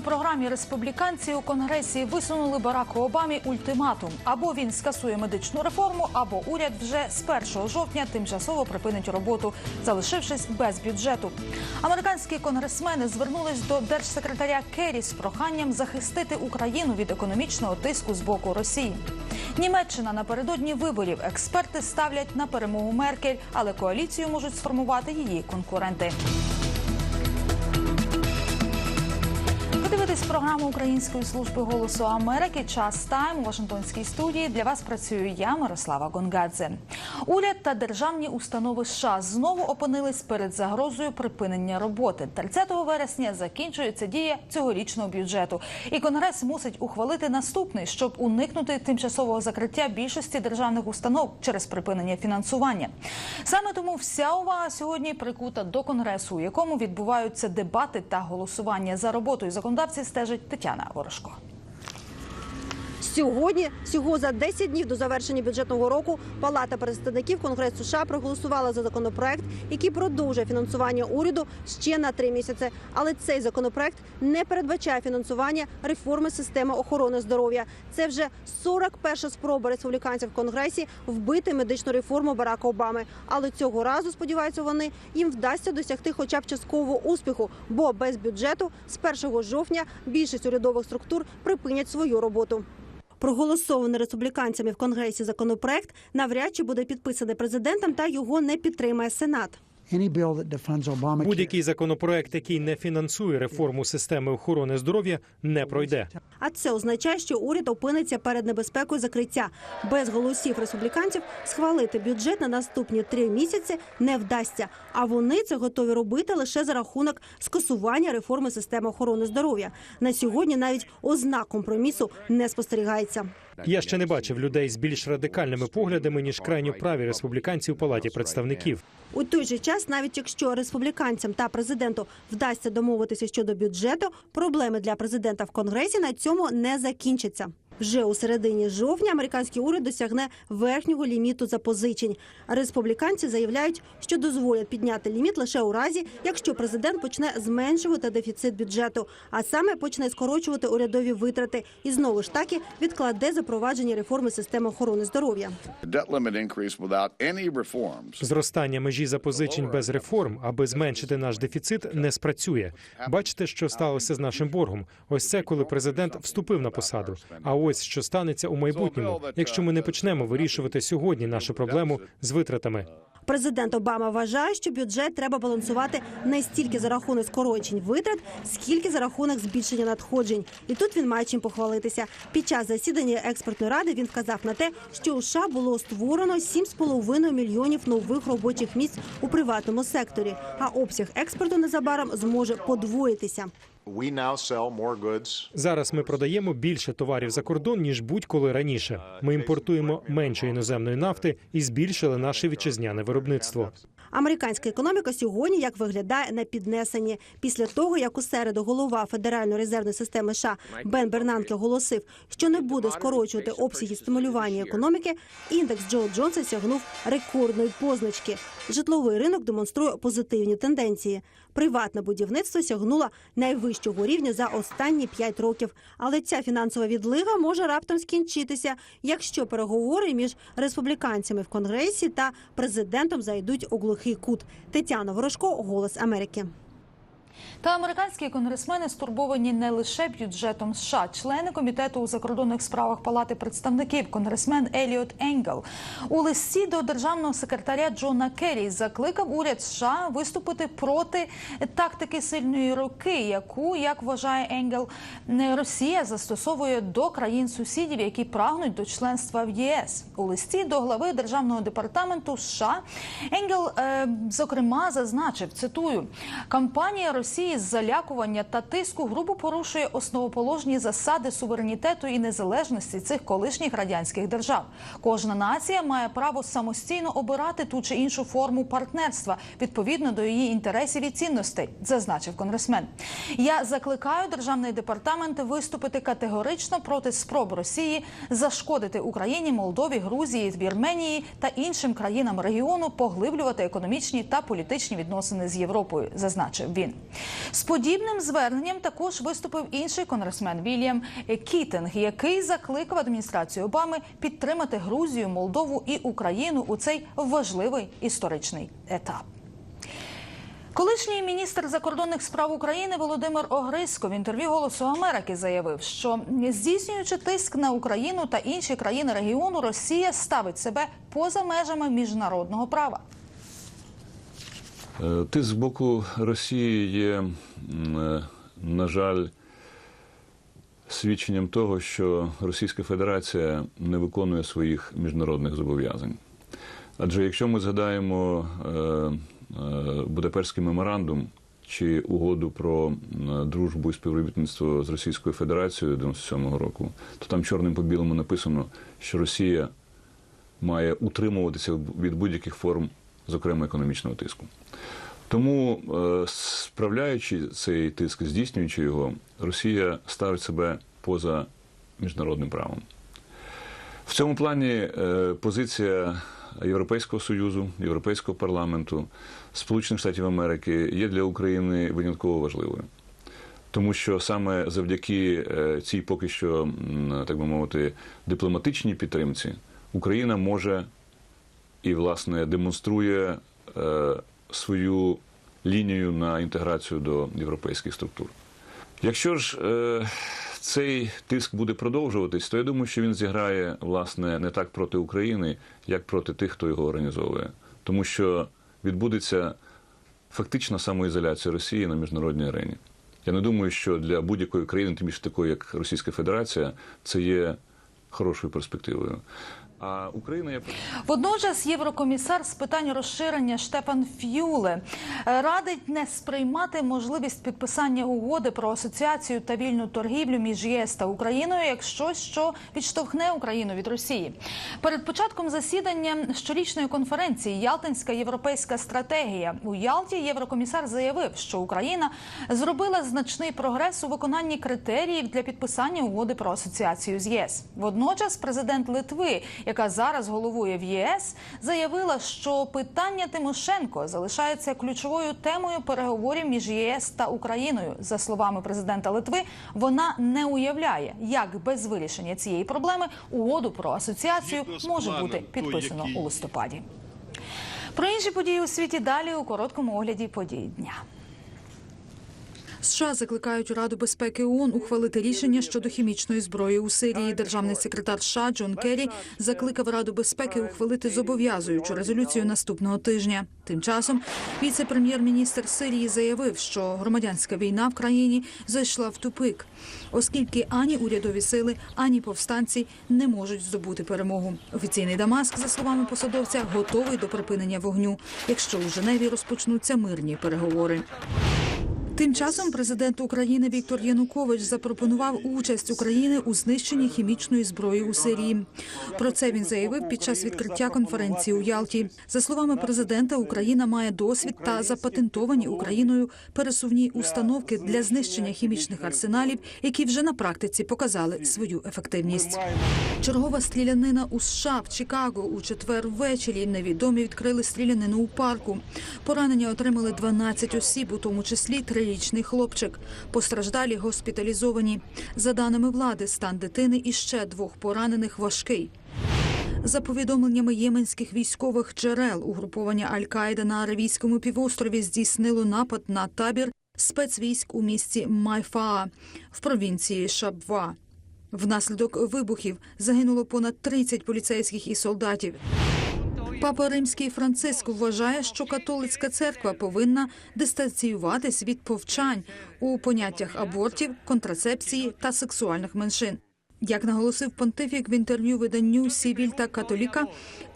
У програмі республіканці у конгресі висунули Бараку Обамі ультиматум: або він скасує медичну реформу, або уряд вже з 1 жовтня тимчасово припинить роботу, залишившись без бюджету. Американські конгресмени звернулись до держсекретаря Керрі з проханням захистити Україну від економічного тиску з боку Росії. Німеччина напередодні виборів експерти ставлять на перемогу Меркель, але коаліцію можуть сформувати її конкуренти. Дивитесь програму Української служби голосу Америки. Час тайм у Вашингтонській студії. Для вас працюю я, Мирослава Гонгадзе. Уряд та державні установи США знову опинились перед загрозою припинення роботи. 30 вересня закінчується дія цьогорічного бюджету, і конгрес мусить ухвалити наступний, щоб уникнути тимчасового закриття більшості державних установ через припинення фінансування. Саме тому вся увага сьогодні прикута до конгресу, у якому відбуваються дебати та голосування за роботою законодавців стежить Тетяна Ворожко. Сьогодні, всього за 10 днів до завершення бюджетного року, Палата представників Конгресу США проголосувала за законопроект, який продовжує фінансування уряду ще на три місяці. Але цей законопроект не передбачає фінансування реформи системи охорони здоров'я. Це вже 41 спроба республіканців в Конгресі вбити медичну реформу Барака Обами. Але цього разу сподіваються вони їм вдасться досягти хоча б часткового успіху, бо без бюджету з 1 жовтня більшість урядових структур припинять свою роботу. Проголосований республіканцями в конгресі законопроект навряд чи буде підписаний президентом та його не підтримає сенат. Any bill that defends Obamacare Будь-який законопроект, який не фінансує реформу системи охорони здоров'я, не пройде. А це означає, що уряд опиниться перед небезпекою закриття. Без голосів республіканців схвалити бюджет на наступні три місяці не вдасться. А вони це готові робити лише за рахунок скасування реформи системи охорони здоров'я. На сьогодні навіть ознак компромісу не спостерігається. Я ще не бачив людей з більш радикальними поглядами ніж крайньо праві республіканці у палаті представників. У той же час, навіть якщо республіканцям та президенту вдасться домовитися щодо бюджету, проблеми для президента в конгресі на цьому не закінчаться. Вже у середині жовтня американський уряд досягне верхнього ліміту запозичень. Республіканці заявляють, що дозволять підняти ліміт лише у разі, якщо президент почне зменшувати дефіцит бюджету, а саме почне скорочувати урядові витрати і знову ж таки відкладе запровадження реформи системи охорони здоров'я. Зростання межі запозичень без реформ, аби зменшити наш дефіцит, не спрацює. Бачите, що сталося з нашим боргом. Ось це коли президент вступив на посаду. А ось що станеться у майбутньому, якщо ми не почнемо вирішувати сьогодні нашу проблему з витратами. Президент Обама вважає, що бюджет треба балансувати не стільки за рахунок скорочень витрат, скільки за рахунок збільшення надходжень. І тут він має чим похвалитися. Під час засідання експертної ради він вказав на те, що у США було створено 7,5 мільйонів нових робочих місць у приватному секторі, а обсяг експорту незабаром зможе подвоїтися. Зараз ми продаємо більше товарів за кордон ніж будь-коли раніше. Ми імпортуємо менше іноземної нафти і збільшили наше вітчизняне виробництво. Американська економіка сьогодні як виглядає на піднесенні. Після того, як у середу голова Федеральної резервної системи США Бен Бернанке оголосив, що не буде скорочувати обсяги стимулювання економіки, індекс Джо Джонса сягнув рекордної позначки. Житловий ринок демонструє позитивні тенденції. Приватне будівництво сягнуло найвищого рівня за останні п'ять років. Але ця фінансова відлига може раптом скінчитися, якщо переговори між республіканцями в конгресі та президентом зайдуть у глухий кут. Тетяна Ворожко, Голос Америки. Та американські конгресмени стурбовані не лише бюджетом США. Члени комітету у закордонних справах Палати представників, конгресмен Еліот Енгел у листі до державного секретаря Джона Керрі закликав уряд США виступити проти тактики сильної руки, яку, як вважає Енгел, Росія застосовує до країн сусідів, які прагнуть до членства в ЄС. У листі до глави державного департаменту США Енгел е, зокрема зазначив цитую кампанія Росії з залякування та тиску грубо порушує основоположні засади суверенітету і незалежності цих колишніх радянських держав. Кожна нація має право самостійно обирати ту чи іншу форму партнерства відповідно до її інтересів і цінностей, зазначив конгресмен. Я закликаю державний департамент виступити категорично проти спроб Росії зашкодити Україні, Молдові, Грузії, Вірменії та іншим країнам регіону поглиблювати економічні та політичні відносини з Європою, зазначив він. З подібним зверненням також виступив інший конгресмен Вільям Кітинг, який закликав адміністрацію Обами підтримати Грузію, Молдову і Україну у цей важливий історичний етап. Колишній міністр закордонних справ України Володимир Огризко в інтерв'ю Голосу Америки заявив, що здійснюючи тиск на Україну та інші країни регіону, Росія ставить себе поза межами міжнародного права. Е, Тиск з боку Росії є, е, на жаль, свідченням того, що Російська Федерація не виконує своїх міжнародних зобов'язань. Адже якщо ми згадаємо е, Будапештський меморандум чи угоду про дружбу і співробітництво з Російською Федерацією 97-го року, то там чорним по білому написано, що Росія має утримуватися від будь-яких форм, зокрема економічного тиску. Тому, е, справляючи цей тиск, здійснюючи його, Росія ставить себе поза міжнародним правом. В цьому плані е, позиція Європейського союзу, Європейського парламенту, Сполучених Штатів Америки є для України винятково важливою. Тому що саме завдяки е, цій поки що, так би мовити, дипломатичній підтримці Україна може і, власне, демонструє е, свою лінію на інтеграцію до європейських структур. Якщо ж е, цей тиск буде продовжуватись, то я думаю, що він зіграє власне не так проти України, як проти тих, хто його організовує, тому що відбудеться фактична самоізоляція Росії на міжнародній арені. Я не думаю, що для будь-якої країни, тим більше такої, як Російська Федерація, це є хорошою перспективою. Україна Водночас єврокомісар з питань розширення Штепан Ф'юле е, радить не сприймати можливість підписання угоди про асоціацію та вільну торгівлю між єС та Україною як щось, що відштовхне Україну від Росії. Перед початком засідання щорічної конференції Ялтинська європейська стратегія у Ялті єврокомісар заявив, що Україна зробила значний прогрес у виконанні критеріїв для підписання угоди про асоціацію з ЄС. Водночас президент Литви, яка зараз головує в ЄС, заявила, що питання Тимошенко залишається ключовою темою переговорів між ЄС та Україною. За словами президента Литви, вона не уявляє, як без вирішення цієї проблеми угоду про асоціацію може бути підписано у листопаді. Про інші події у світі далі у короткому огляді подій дня. США закликають Раду безпеки ООН ухвалити рішення щодо хімічної зброї у Сирії. Державний секретар США Джон Керрі закликав Раду безпеки ухвалити зобов'язуючу резолюцію наступного тижня. Тим часом віце-прем'єр-міністр Сирії заявив, що громадянська війна в країні зайшла в тупик, оскільки ані урядові сили, ані повстанці не можуть здобути перемогу. Офіційний Дамаск, за словами посадовця, готовий до припинення вогню, якщо у Женеві розпочнуться мирні переговори. Тим часом президент України Віктор Янукович запропонував участь України у знищенні хімічної зброї у Сирії. Про це він заявив під час відкриття конференції у Ялті. За словами президента, Україна має досвід та запатентовані Україною пересувні установки для знищення хімічних арсеналів, які вже на практиці показали свою ефективність. Чергова стрілянина у США в Чикаго у четвер ввечері. Невідомі відкрили стрілянину у парку. Поранення отримали 12 осіб, у тому числі трирічний хлопчик. Постраждалі госпіталізовані. За даними влади, стан дитини і ще двох поранених важкий. За повідомленнями єменських військових джерел, угруповання Аль-Каїда на Аравійському півострові здійснило напад на табір спецвійськ у місті Майфаа в провінції Шабва. Внаслідок вибухів загинуло понад 30 поліцейських і солдатів. Папа Римський Франциск вважає, що католицька церква повинна дистанціюватись від повчань у поняттях абортів, контрацепції та сексуальних меншин. Як наголосив понтифік в інтерв'ю виданню Сівіль та Католіка,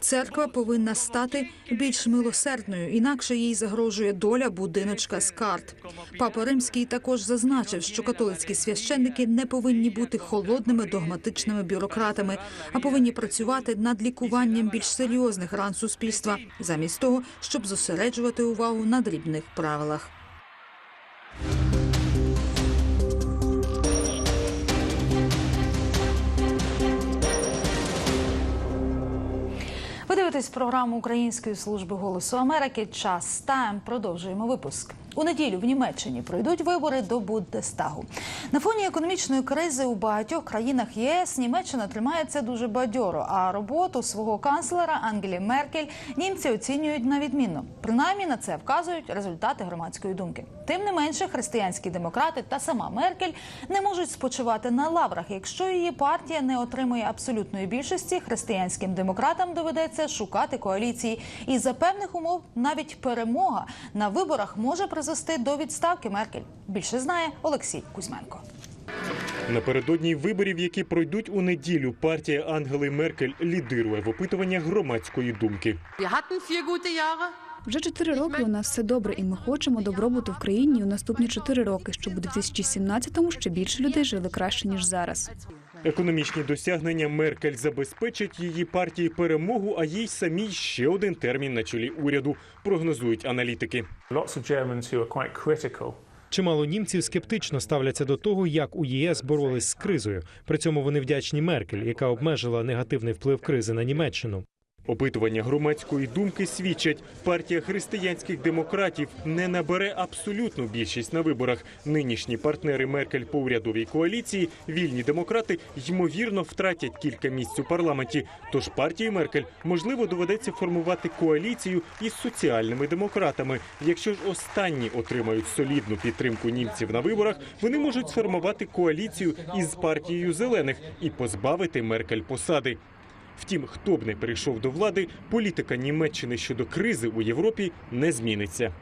церква повинна стати більш милосердною, інакше їй загрожує доля будиночка з карт. Папа Римський також зазначив, що католицькі священники не повинні бути холодними догматичними бюрократами, а повинні працювати над лікуванням більш серйозних ран суспільства, замість того, щоб зосереджувати увагу на дрібних правилах. Ви дивитесь програму Української служби голосу Америки. Час тайм. Продовжуємо випуск. У неділю в Німеччині пройдуть вибори до Бундестагу. На фоні економічної кризи у багатьох країнах ЄС Німеччина тримається дуже бадьоро. А роботу свого канцлера Ангелі Меркель німці оцінюють на відмінно. Принаймні на це вказують результати громадської думки. Тим не менше, християнські демократи та сама Меркель не можуть спочивати на лаврах. Якщо її партія не отримує абсолютної більшості, християнським демократам доведеться шукати коаліції. І за певних умов навіть перемога на виборах може призвести до відставки Меркель. Більше знає Олексій Кузьменко. Напередодні виборів, які пройдуть у неділю, партія Ангели Меркель лідирує в опитуваннях громадської думки. Вже чотири роки у нас все добре, і ми хочемо добробуту в країні у наступні чотири роки, щоб у 2017-му ще більше людей жили краще ніж зараз. Економічні досягнення Меркель забезпечать її партії перемогу, а їй самій ще один термін на чолі уряду, прогнозують аналітики. Чимало німців скептично ставляться до того, як у ЄС боролись з кризою. При цьому вони вдячні Меркель, яка обмежила негативний вплив кризи на Німеччину. Опитування громадської думки свідчать, партія християнських демократів не набере абсолютну більшість на виборах. Нинішні партнери Меркель по урядовій коаліції, вільні демократи, ймовірно втратять кілька місць у парламенті. Тож партії Меркель можливо доведеться формувати коаліцію із соціальними демократами. Якщо ж останні отримають солідну підтримку німців на виборах, вони можуть сформувати коаліцію із партією зелених і позбавити Меркель посади. Втім, хто б не прийшов до влади, політика Німеччини щодо кризи у Європі не зміниться.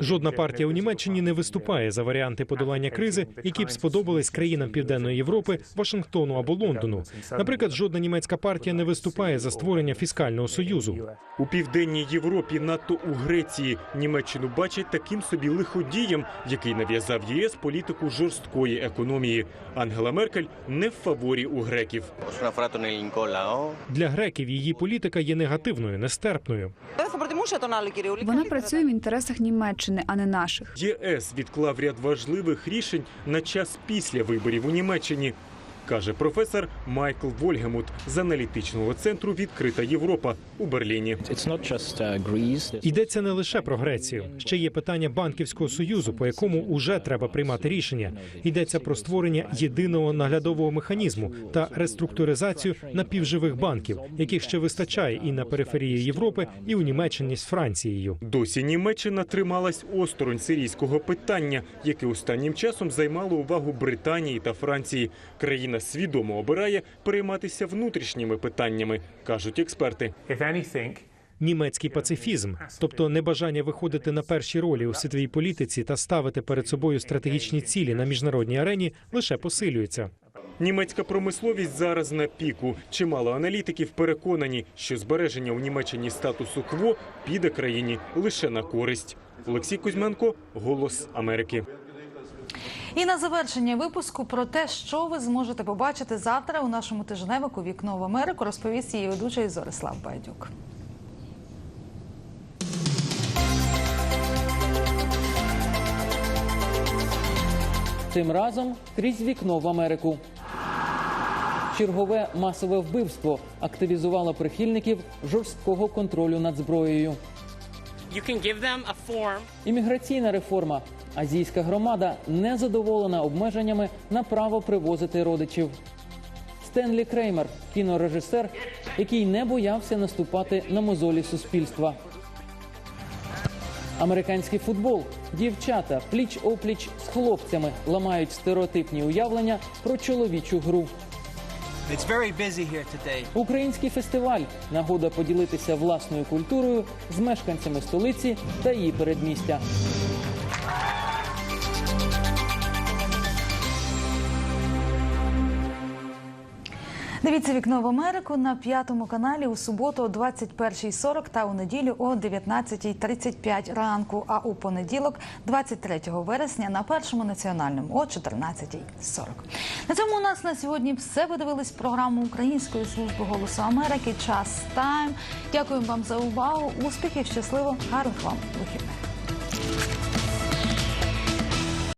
Жодна партія у Німеччині не виступає за варіанти подолання кризи, які б сподобались країнам Південної Європи, Вашингтону або Лондону. Наприклад, жодна німецька партія не виступає за створення фіскального союзу у південній Європі, НАТО у Греції. Німеччину бачать таким собі лиходієм, який нав'язав ЄС політику жорсткої економії. Ангела Меркель не в фаворі у греків. для греків її політика є негативною, нестерпною. Вона працює в інтересах Німеччини, а не наших. ЄС відклав ряд важливих рішень на час після виборів у Німеччині, каже професор Майкл Вольгемут з аналітичного центру Відкрита Європа у Берліні. Йдеться не лише про Грецію. Ще є питання банківського союзу, по якому уже треба приймати рішення. Йдеться про створення єдиного наглядового механізму та реструктуризацію напівживих банків, яких ще вистачає і на периферії Європи, і у Німеччині з Францією. Досі Німеччина трималась осторонь сирійського питання, яке останнім часом займало увагу Британії та Франції. Країна свідомо обирає перейматися внутрішніми питаннями, кажуть експерти. Німецький пацифізм, тобто небажання виходити на перші ролі у світовій політиці та ставити перед собою стратегічні цілі на міжнародній арені, лише посилюється. Німецька промисловість зараз на піку. Чимало аналітиків переконані, що збереження у Німеччині статусу кво піде країні лише на користь. Олексій Кузьменко, Голос Америки. І на завершення випуску про те, що ви зможете побачити завтра у нашому тижневику Вікно в Америку, розповість її ведучий Зорислав Байдюк. Цим разом крізь вікно в Америку. Чергове масове вбивство активізувало прихильників жорсткого контролю над зброєю. Імміграційна реформа. Азійська громада не задоволена обмеженнями на право привозити родичів. Стенлі Креймер, кінорежисер, який не боявся наступати на мозолі суспільства. Американський футбол. Дівчата пліч опліч з хлопцями ламають стереотипні уявлення про чоловічу гру. Український фестиваль нагода поділитися власною культурою з мешканцями столиці та її передмістя. Дивіться вікно в Америку на п'ятому каналі у суботу о 21.40 та у неділю о 19.35 ранку. А у понеділок, 23 вересня, на першому національному о 14.40. На цьому у нас на сьогодні все. Ви дивились програму Української служби голосу Америки. Час тайм. Дякуємо вам за увагу. Успіхів, щасливо, гарних вам вихідних.